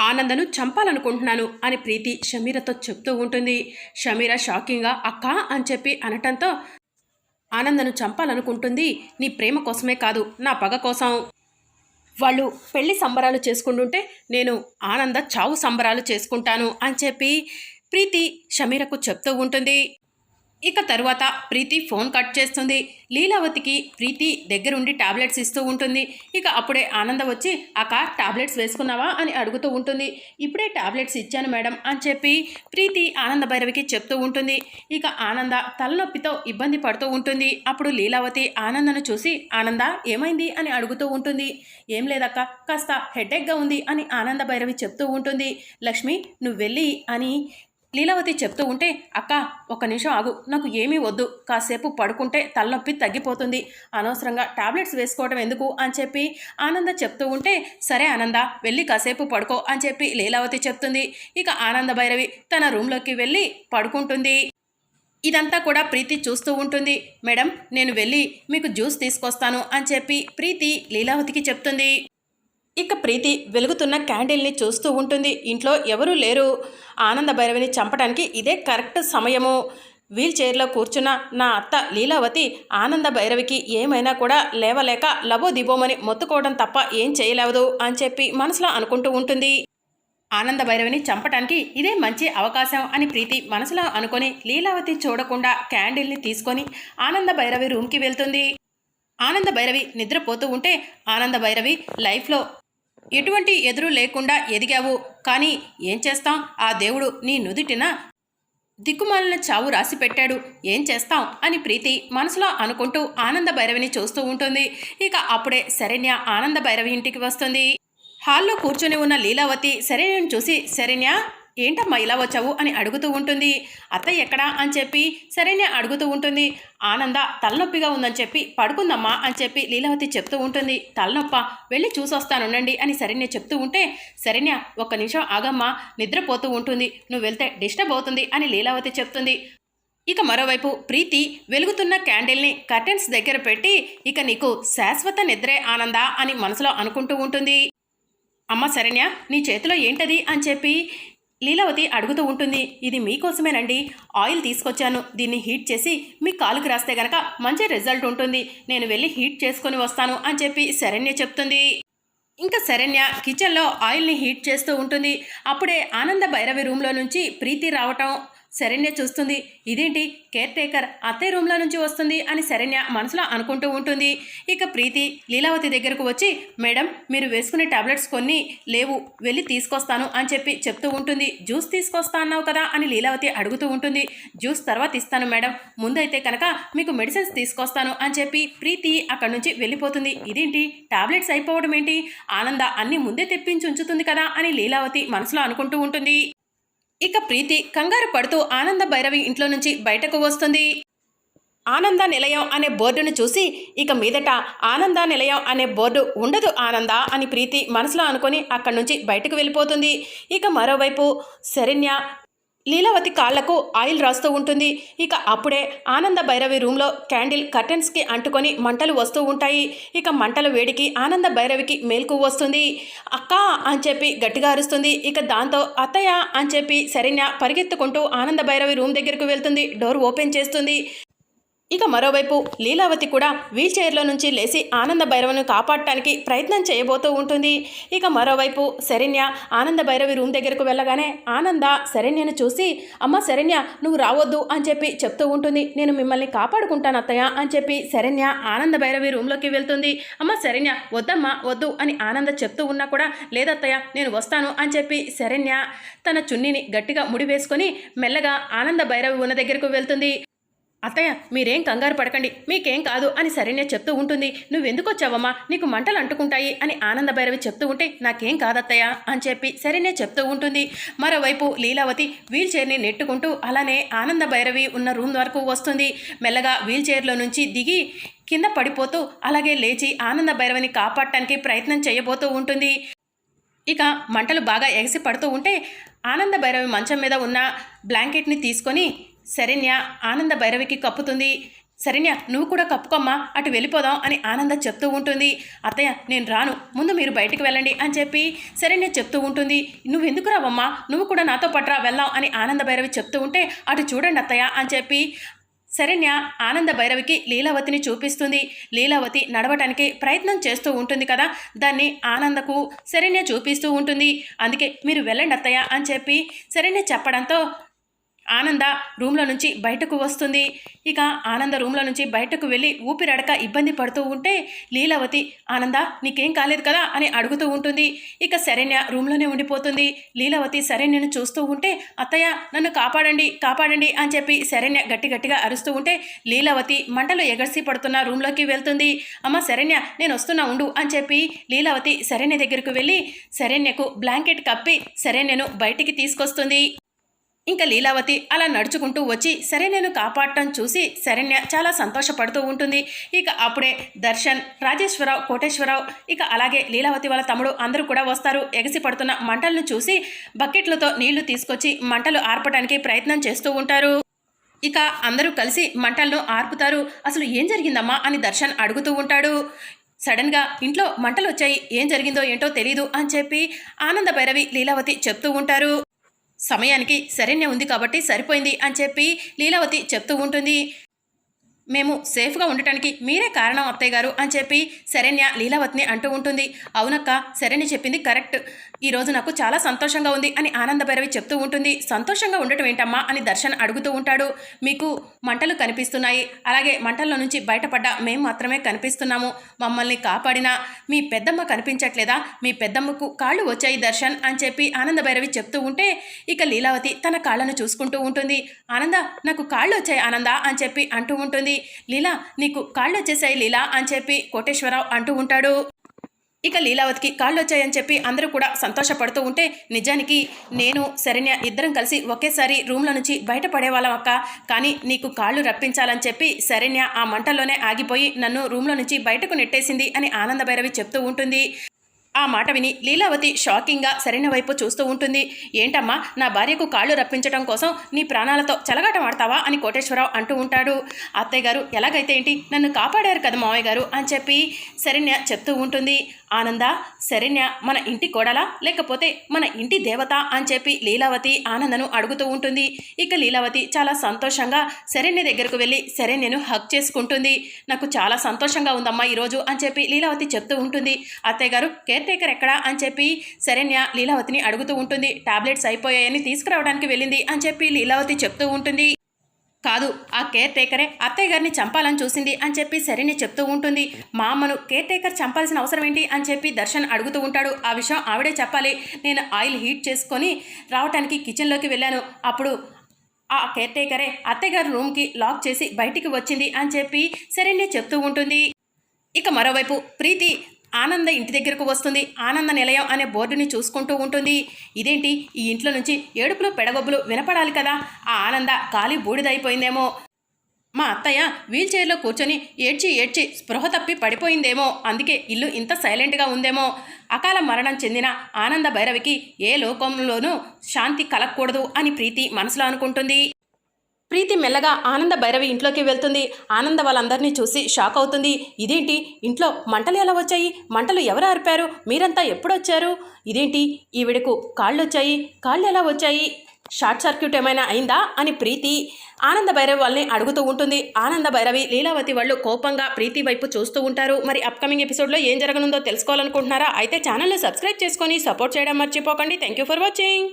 ఆనందను చంపాలనుకుంటున్నాను అని ప్రీతి షమీరతో చెప్తూ ఉంటుంది. షమీర షాకింగ్గా అక్క అని చెప్పి అనటంతో ఆనందను చంపాలనుకుంటుంది. నీ ప్రేమ కోసమే కాదు నా పగ కోసం. వాళ్ళు పెళ్ళి సంబరాలు చేసుకుంటుంటే నేను ఆనంద చావు సంబరాలు చేసుకుంటాను అని చెప్పి ప్రీతి షమీరకు చెప్తూ ఉంటుంది. ఇక తరువాత ప్రీతి ఫోన్ కట్ చేస్తుంది. లీలావతికి ప్రీతి దగ్గరుండి టాబ్లెట్స్ ఇస్తూ ఉంటుంది. ఇక అప్పుడే ఆనంద వచ్చి అక్క టాబ్లెట్స్ వేసుకున్నావా? అని అడుగుతూ ఉంటుంది. ఇప్పుడే టాబ్లెట్స్ ఇచ్చాను మేడం అని చెప్పి ప్రీతి ఆనంద భైరవికి చెప్తూ ఉంటుంది. ఇక ఆనంద తలనొప్పితో ఇబ్బంది పడుతూ ఉంటుంది. అప్పుడు లీలావతి ఆనందను చూసి ఆనంద ఏమైంది? అని అడుగుతూ ఉంటుంది. ఏం లేదక్క కాస్త హెడేక్గా ఉంది అని ఆనంద భైరవి చెప్తూ ఉంటుంది. లక్ష్మి నువ్వు వెళ్ళి అని లీలావతి చెప్తూ ఉంటే అక్క ఒక నిమిషం ఆగు. నాకు ఏమీ వద్దు. కాసేపు పడుకుంటే తలనొప్పి తగ్గిపోతుంది. అనవసరంగా టాబ్లెట్స్ వేసుకోవడం ఎందుకు? అని చెప్పి ఆనంద చెప్తూ ఉంటే సరే ఆనంద వెళ్ళి కాసేపు పడుకో అని చెప్పి లీలావతి చెప్తుంది. ఇక ఆనంద భైరవి తన రూమ్లోకి వెళ్ళి పడుకుంటుంది. ఇదంతా కూడా ప్రీతి చూస్తూ ఉంటుంది. మేడం నేను వెళ్ళి మీకు జ్యూస్ తీసుకొస్తాను అని చెప్పి ప్రీతి లీలావతికి చెప్తుంది. ఇక ప్రీతి వెలుగుతున్న క్యాండిల్ని చూస్తూ ఉంటుంది. ఇంట్లో ఎవరూ లేరు. ఆనంద భైరవిని చంపడానికి ఇదే కరెక్ట్ సమయము. వీల్ చైర్లో కూర్చున్న నా అత్త లీలావతి ఆనంద భైరవికి ఏమైనా కూడా లేవలేక లబో దిబోమని మొత్తుకోవడం తప్ప ఏం చేయలేవదు అని చెప్పి మనసులో అనుకుంటూ ఉంటుంది. ఆనంద భైరవిని చంపటానికి ఇదే మంచి అవకాశం అని ప్రీతి మనసులో అనుకొని లీలావతి చూడకుండా క్యాండిల్ని తీసుకొని ఆనంద భైరవి రూమ్కి వెళ్తుంది. ఆనంద భైరవి నిద్రపోతూ ఉంటే ఆనంద భైరవి లైఫ్లో ఎటువంటి ఎదురు లేకుండా ఎదిగావు? కానీ ఏం చేస్తాం? ఆ దేవుడు నీ నుదిటిన దిక్కుమాలిన చావు రాసి పెట్టాడు ఏం చేస్తాం? అని ప్రీతి మనసులో అనుకుంటూ ఆనంద భైరవిని చూస్తూ ఉంటుంది. ఇక అప్పుడే శరణ్య ఆనంద భైరవి ఇంటికి వస్తుంది. హాల్లో కూర్చొని ఉన్న లీలావతి శరణ్యను చూసి శరణ్య ఏంటమ్మా ఇలా వచ్చావు? అని అడుగుతూ ఉంటుంది. అత్తయ్య ఎక్కడా? అని చెప్పి సరేనే అడుగుతూ ఉంటుంది. ఆనంద తలనొప్పిగా ఉందని చెప్పి పడుకుందమ్మా అని చెప్పి లీలావతి చెప్తూ ఉంటుంది. తలనొప్ప? వెళ్ళి చూసొస్తానుండండి అని సరేనే చెప్తూ ఉంటే సరేనే ఒక్క నిమిషం ఆగమ్మా నిద్రపోతూ ఉంటుంది. నువ్వు వెళ్తే డిస్టర్బ్ అవుతుంది అని లీలావతి చెప్తుంది. ఇక మరోవైపు ప్రీతి వెలుగుతున్న క్యాండిల్ని కర్టెన్స్ దగ్గర పెట్టి ఇక నీకు శాశ్వత నిద్రే ఆనందా అని మనసులో అనుకుంటూ ఉంటుంది. అమ్మ శరణ్య నీ చేతిలో ఏంటది? అని చెప్పి లీలావతి అడుగుతూ ఉంటుంది ఇది మీకోసమేనండి. ఆయిల్ తీసుకొచ్చాను. దీన్ని హీట్ చేసి మీ కాలుకి రాస్తే గనక మంచి రిజల్ట్ ఉంటుంది. నేను వెళ్ళి హీట్ చేసుకొని వస్తాను అని చెప్పి శరణ్య చెప్తుంది. ఇంకా శరణ్య కిచెన్లో ఆయిల్ని హీట్ చేస్తూ ఉంటుంది. అప్పుడే ఆనంద భైరవి రూమ్లో నుంచి ప్రీతి రావటం శరణ్య చూస్తుంది. ఇదేంటి? కేర్ టేకర్ అత్తయ్య రూమ్లో నుంచి వస్తుంది అని శరణ్య మనసులో అనుకుంటూ ఉంటుంది. ఇక ప్రీతి లీలావతి దగ్గరకు వచ్చి మేడం మీరు వేసుకునే టాబ్లెట్స్ కొన్ని లేవు వెళ్ళి తీసుకొస్తాను అని చెప్పి చెప్తూ ఉంటుంది. జ్యూస్ తీసుకొస్తా అన్నావు కదా అని లీలావతి అడుగుతూ ఉంటుంది. జ్యూస్ తర్వాత ఇస్తాను మేడం. ముందైతే కనుక మీకు మెడిసిన్స్ తీసుకొస్తాను అని చెప్పి ప్రీతి అక్కడి నుంచి వెళ్ళిపోతుంది. ఇదేంటి? టాబ్లెట్స్ అయిపోవడం ఏంటి? ఆనంద అన్ని ముందే తెప్పించి ఉంచుతుంది కదా అని లీలావతి మనసులో అనుకుంటూ ఉంటుంది. ఇక ప్రీతి కంగారు పడుతూ ఆనంద భైరవి ఇంట్లో నుంచి బయటకు వస్తుంది. ఆనంద నిలయం అనే బోర్డును చూసి ఇక మీదట ఆనంద నిలయం అనే బోర్డు ఉండదు ఆనంద అని ప్రీతి మనసులో అనుకొని అక్కడి నుంచి బయటకు వెళ్ళిపోతుంది. ఇక మరోవైపు శరణ్య లీలావతి కాళ్ళకు ఆయిల్ రాస్తూ ఉంటుంది. ఇక అప్పుడే ఆనంద భైరవి రూమ్లో క్యాండిల్ కర్టెన్స్కి అంటుకొని మంటలు వస్తూ ఉంటాయి. ఇక మంటల వేడికి ఆనంద భైరవికి మేల్కు వస్తుంది. అక్క అని చెప్పి గట్టిగా అరుస్తుంది. ఇక దాంతో అత్తయ్య అని చెప్పి శరణ్య పరిగెత్తుకుంటూ ఆనంద భైరవి రూమ్ దగ్గరకు వెళ్తుంది. డోర్ ఓపెన్ చేస్తుంది. ఇక మరోవైపు లీలావతి కూడా వీల్చైర్లో నుంచి లేచి ఆనంద భైరవను కాపాడటానికి ప్రయత్నం చేయబోతూ ఉంటుంది. ఇక మరోవైపు శరణ్య ఆనంద భైరవి రూమ్ దగ్గరకు వెళ్ళగానే ఆనంద శరణ్యను చూసి అమ్మ శరణ్య నువ్వు రావద్దు అని చెప్పి చెప్తూ ఉంటుంది. నేను మిమ్మల్ని కాపాడుకుంటాను అత్తయ్య అని చెప్పి శరణ్య ఆనంద భైరవి రూమ్లోకి వెళ్తుంది. అమ్మ శరణ్య వద్దమ్మా వద్దు అని ఆనంద చెప్తూ ఉన్నా కూడా లేదత్తయ్య నేను వస్తాను అని చెప్పి శరణ్య తన చున్నీని గట్టిగా ముడివేసుకొని మెల్లగా ఆనంద భైరవి ఉన్న దగ్గరకు వెళ్తుంది. అత్తయ్య మీరేం కంగారు పడకండి. మీకేం కాదు అని శరణ్య చెప్తూ ఉంటుంది. నువ్వెందుకు వచ్చావమ్మా నీకు మంటలు అంటుకుంటాయి అని ఆనంద భైరవి చెప్తూ ఉంటే నాకేం కాదత్తయ్య అని చెప్పి శరణ్య చెప్తూ ఉంటుంది. మరోవైపు లీలావతి వీల్ చైర్ని నెట్టుకుంటూ అలానే ఆనంద భైరవి ఉన్న రూమ్ వరకు వస్తుంది. మెల్లగా వీల్ చైర్లో నుంచి దిగి కింద పడిపోతూ అలాగే లేచి ఆనంద భైరవిని కాపాడటానికి ప్రయత్నం చేయబోతూ ఉంటుంది. ఇక మంటలు బాగా ఎగసి పడుతూ ఉంటే ఆనంద భైరవి మంచం మీద ఉన్న బ్లాంకెట్ని తీసుకొని శరణ్య ఆనంద భైరవికి కప్పుతుంది. శరణ్య నువ్వు కూడా కప్పుకోమ్మా అటు వెళ్ళిపోదాం అని ఆనంద చెప్తూ ఉంటుంది. అత్తయ్య నేను రాను ముందు మీరు బయటికి వెళ్ళండి అని చెప్పి శరణ్య చెప్తూ ఉంటుంది. నువ్వు ఎందుకు రావమ్మా నువ్వు కూడా నాతో పట్రా వెళ్దాం అని ఆనంద భైరవి చెప్తూ ఉంటే అటు చూడండి అత్తయ్య అని చెప్పి శరణ్య ఆనంద భైరవికి లీలావతిని చూపిస్తుంది. లీలావతి నడవటానికి ప్రయత్నం చేస్తూ ఉంటుంది కదా దాన్ని ఆనందకు శరణ్య చూపిస్తూ ఉంటుంది. అందుకే మీరు వెళ్ళండి అత్తయ్య అని చెప్పి శరణ్య చెప్పడంతో ఆనంద రూమ్లో నుంచి బయటకు వస్తుంది. ఇక ఆనంద రూమ్లో నుంచి బయటకు వెళ్ళి ఊపిరడక ఇబ్బంది పడుతూ ఉంటే లీలావతి ఆనంద నీకేం కాలేదు కదా? అని అడుగుతూ ఉంటుంది. ఇక శరణ్య రూమ్లోనే ఉండిపోతుంది. లీలావతి శరణ్యను చూస్తూ ఉంటే అత్తయ్య నన్ను కాపాడండి కాపాడండి అని చెప్పి శరణ్య గట్టి గట్టిగా అరుస్తూ ఉంటే లీలావతి మంటలు ఎగర్సి పడుతున్న రూమ్లోకి వెళ్తుంది. అమ్మ శరణ్య నేను వస్తున్నా ఉండు అని చెప్పి లీలావతి శరణ్య దగ్గరకు వెళ్ళి శరణ్యకు బ్లాంకెట్ కప్పి శరణ్యను బయటికి తీసుకొస్తుంది. ఇంకా లీలావతి అలా నడుచుకుంటూ వచ్చి సరే నేను కాపాడటం చూసి శరణ్య చాలా సంతోషపడుతూ ఉంటుంది. ఇక అప్పుడే దర్శన్ రాజేశ్వరరావు కోటేశ్వరరావు ఇక అలాగే లీలావతి వాళ్ళ తమ్ముడు అందరూ కూడా వస్తారు. ఎగసి పడుతున్న మంటలను చూసి బకెట్లతో నీళ్ళు తీసుకొచ్చి మంటలు ఆర్పడానికి ప్రయత్నం చేస్తూ ఉంటారు. ఇక అందరూ కలిసి మంటలను ఆర్పుతారు. అసలు ఏం జరిగిందమ్మా అని దర్శన్ అడుగుతూ ఉంటాడు. సడన్గా ఇంట్లో మంటలు వచ్చాయి ఏం జరిగిందో ఏంటో తెలీదు అని చెప్పి ఆనంద భైరవి లీలావతి చెప్తూ ఉంటారు. సమయానికి శరణ్య ఉంది కాబట్టి సరిపోయింది అని చెప్పి లీలావతి చెప్తూ ఉంటుంది. మేము సేఫ్గా ఉండటానికి మీరే కారణం అత్తయ్య గారు అని చెప్పి శరణ్య లీలావతిని అంటూ ఉంటుంది. అవునక్క శరణ్య చెప్పింది కరెక్ట్. ఈరోజు నాకు చాలా సంతోషంగా ఉంది అని ఆనందభైరవి చెప్తూ ఉంటుంది. సంతోషంగా ఉండటం ఏంటమ్మా అని దర్శన్ అడుగుతూ ఉంటాడు. మీకు మంటలు కనిపిస్తున్నాయి. అలాగే మంటల్లో నుంచి బయటపడ్డ మేము మాత్రమే కనిపిస్తున్నాము. మమ్మల్ని కాపాడిన మీ పెద్దమ్మ కనిపించట్లేదా? మీ పెద్దమ్మకు కాళ్ళు వచ్చాయి దర్శన్ అని చెప్పి ఆనంద భైరవి చెప్తూ ఉంటే ఇక లీలావతి తన కాళ్ళను చూసుకుంటూ ఉంటుంది. ఆనంద నాకు కాళ్ళు వచ్చాయి ఆనంద అని చెప్పి అంటూ ఉంటుంది. లీలా నీకు కాళ్ళు వచ్చేసాయి లీలా అని చెప్పి కోటేశ్వరరావు అంటూ ఉంటాడు. ఇక లీలావతికి కాళ్ళు వచ్చాయని చెప్పి అందరూ కూడా సంతోషపడుతూ ఉంటే నిజానికి నేను శరణ్య ఇద్దరం కలిసి ఒకేసారి రూమ్లో నుంచి బయటపడేవాళ్ళం అక్క. కానీ నీకు కాళ్ళు రప్పించాలని చెప్పి శరణ్య ఆ మంటల్లోనే ఆగిపోయి నన్ను రూమ్లో నుంచి బయటకు నెట్టేసింది అని ఆనంద భైరవి చెప్తూ ఉంటుంది. ఆ మాట విని లీలావతి షాకింగ్గా సరైన వైపు చూస్తూ ఉంటుంది. ఏంటమ్మా నా భార్యకు కాళ్ళు రప్పించడం కోసం నీ ప్రాణాలతో చెలగాటం ఆడతావా అని కోటేశ్వరరావు అంటూ ఉంటాడు. అత్తయ్య గారు ఎలాగైతే ఏంటి నన్ను కాపాడారు కదా మావయ్య గారు అని చెప్పి శరణ్య చెప్తూ ఉంటుంది. ఆనంద శరణ్య మన ఇంటి కోడలా లేకపోతే మన ఇంటి దేవత అని చెప్పి లీలావతి ఆనందను అడుగుతూ ఉంటుంది. ఇక లీలావతి చాలా సంతోషంగా శరణ్య దగ్గరకు వెళ్ళి శరణ్యను హక్ చేసుకుంటుంది. నాకు చాలా సంతోషంగా ఉందమ్మా ఈరోజు అని చెప్పి లీలావతి చెప్తూ ఉంటుంది. అత్తయ్య గారు కేర్ టేకర్ ఎక్కడా? అని చెప్పి శరణ్య లీలావతిని అడుగుతూ ఉంటుంది. టాబ్లెట్స్ అయిపోయాయని తీసుకురావడానికి వెళ్ళింది అని చెప్పి లీలావతి చెప్తూ ఉంటుంది. కాదు ఆ కేర్ టేకరే అత్తయ్య గారిని చంపాలని చూసింది అని చెప్పి సరిని చెప్తూ ఉంటుంది. మా అమ్మను కేర్ టేకర్ చంపాల్సిన అవసరం ఏంటి అని చెప్పి దర్శన్ అడుగుతూ ఉంటాడు. ఆ విషయం ఆవిడే చెప్పాలి. నేను ఆయిల్ హీట్ చేసుకొని రావటానికి కిచెన్లోకి వెళ్ళాను. అప్పుడు ఆ కేర్ టేకరే అత్తయ్య గారి రూమ్కి లాక్ చేసి బయటికి వచ్చింది అని చెప్పి శరణ్య చెప్తూ ఉంటుంది. ఇక మరోవైపు ప్రీతి ఆనంద ఇంటి దగ్గరకు వస్తుంది. ఆనంద నిలయం అనే బోర్డుని చూసుకుంటూ ఉంటుంది. ఇదేంటి? ఈ ఇంట్లో నుంచి ఏడుపులు పెడగొబ్బులు వినపడాలి కదా? ఆ ఆనంద ఖాళీ బూడిదైపోయిందేమో. మా అత్తయ్య వీల్చైర్లో కూర్చొని ఏడ్చి ఏడ్చి స్పృహ తప్పి పడిపోయిందేమో. అందుకే ఇల్లు ఇంత సైలెంట్గా ఉందేమో. అకాల మరణం చెందిన ఆనంద భైరవికి ఏ లోకంలోనూ శాంతి కలగకూడదు అని ప్రీతి మనసులో అనుకుంటుంది. ప్రీతి మెల్లగా ఆనంద భైరవి ఇంట్లోకి వెళ్తుంది. ఆనంద వాళ్ళందరినీ చూసి షాక్ అవుతుంది. ఇదేంటి? ఇంట్లో మంటలు ఎలా వచ్చాయి? మంటలు ఎవరు ఆర్పారు? మీరంతా ఎప్పుడొచ్చారు? ఇదేంటి? ఈవిడకు కాళ్ళు వచ్చాయి కాళ్ళు ఎలా వచ్చాయి? షార్ట్ సర్క్యూట్ ఏమైనా అయిందా? అని ప్రీతి ఆనంద భైరవి వాళ్ళని అడుగుతూ ఉంటుంది. ఆనంద భైరవి లీలావతి వాళ్ళు కోపంగా ప్రీతి వైపు చూస్తూ ఉంటారు. మరి అప్కమింగ్ ఎపిసోడ్లో ఏం జరగనుందో తెలుసుకోవాలనుకుంటున్నారా? అయితే ఛానల్ని సబ్స్క్రైబ్ చేసుకొని సపోర్ట్ చేయడం మర్చిపోకండి. Thank you for watching